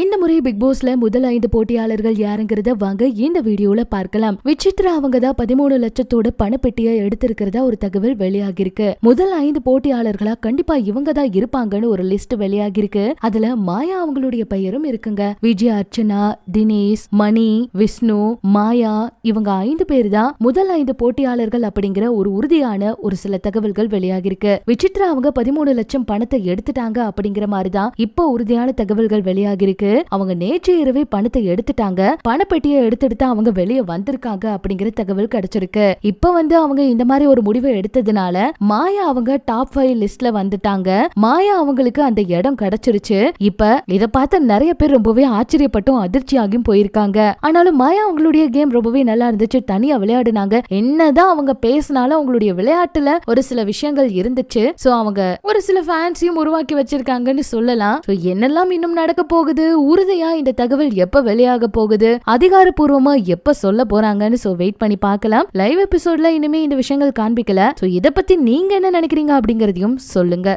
இந்த முறை பிக் பாஸ்ல முதல் ஐந்து போட்டியாளர்கள் யாருங்கிறத வாங்க இந்த வீடியோல பார்க்கலாம். விசித்ரா அவங்க தான் பதிமூணு லட்சத்தோட பணப்பெட்டியை எடுத்திருக்கிறதா ஒரு தகவல் வெளியாகிருக்கு முதல் ஐந்து போட்டியாளர்களா கண்டிப்பா இவங்க தான் இருப்பாங்கன்னு ஒரு லிஸ்ட் வெளியாகிருக்கு அதுல மாயா அவங்களுடைய பெயரும் இருக்குங்க. விஜய் அர்ச்சனா தினேஷ் மணி விஷ்ணு மாயா இவங்க ஐந்து பேர் தான் முதல் ஐந்து போட்டியாளர்கள் அப்படிங்கிற ஒரு உறுதியான ஒரு சில தகவல்கள் வெளியாகிருக்கு விசித்ரா அவங்க பதிமூணு லட்சம் பணத்தை எடுத்துட்டாங்க அப்படிங்கிற மாதிரி தான் இப்போ உறுதியான தகவல்கள் வெளியாகிருக்கு அவங்க நேற்று இரவே பணத்தை எடுத்துட்டாங்க. பணப்பெட்டியை எடுத்துட்டு அவங்க வெளியே வந்திருக்காங்க அப்படிங்கிற தகவல் கிடைச்சிருக்கு. இப்ப வந்து அவங்க இந்த மாதிரி ஒரு முடிவை எடுத்ததுனால மாயா அவங்க டாப் ஃபைவ் லிஸ்ட்ல வந்துட்டாங்க. மாயா அவங்களுக்கு அந்த இடம் கிடைச்சிருச்சு. இப்ப இத பார்த்த நிறைய பேர் ரொம்பவே ஆச்சரியப்பட்டும் அதிர்ச்சியாகியும் போயிருக்காங்க. ஆனாலும் மாயா அவங்களுடைய கேம் ரொம்பவே நல்லா இருந்துச்சு. தனியா விளையாடுனாங்க. என்னதான் அவங்க பேசினாலும் அவங்களுடைய விளையாட்டுல ஒரு சில விஷயங்கள் இருந்துச்சு. சோ அவங்க ஒரு சில ஃபேன்ஸையும் உருவாக்கி வச்சிருக்காங்கன்னு சொல்லலாம். சோ என்னெல்லாம் இன்னும் நடக்க போகுது? உறுதியா இந்த தகவல் எப்ப வெளியாக போகுது? அதிகாரப்பூர்வமா எப்ப சொல்ல போறாங்கன்னு சோ வெயிட் பண்ணி பார்க்கலாம். லைவ் எபிசோட்ல இனிமே இந்த விஷயங்கள் காண்பிக்கல. சோ இத பத்தி நீங்க என்ன நினைக்கிறீங்க அப்படிங்கறதையும் சொல்லுங்க.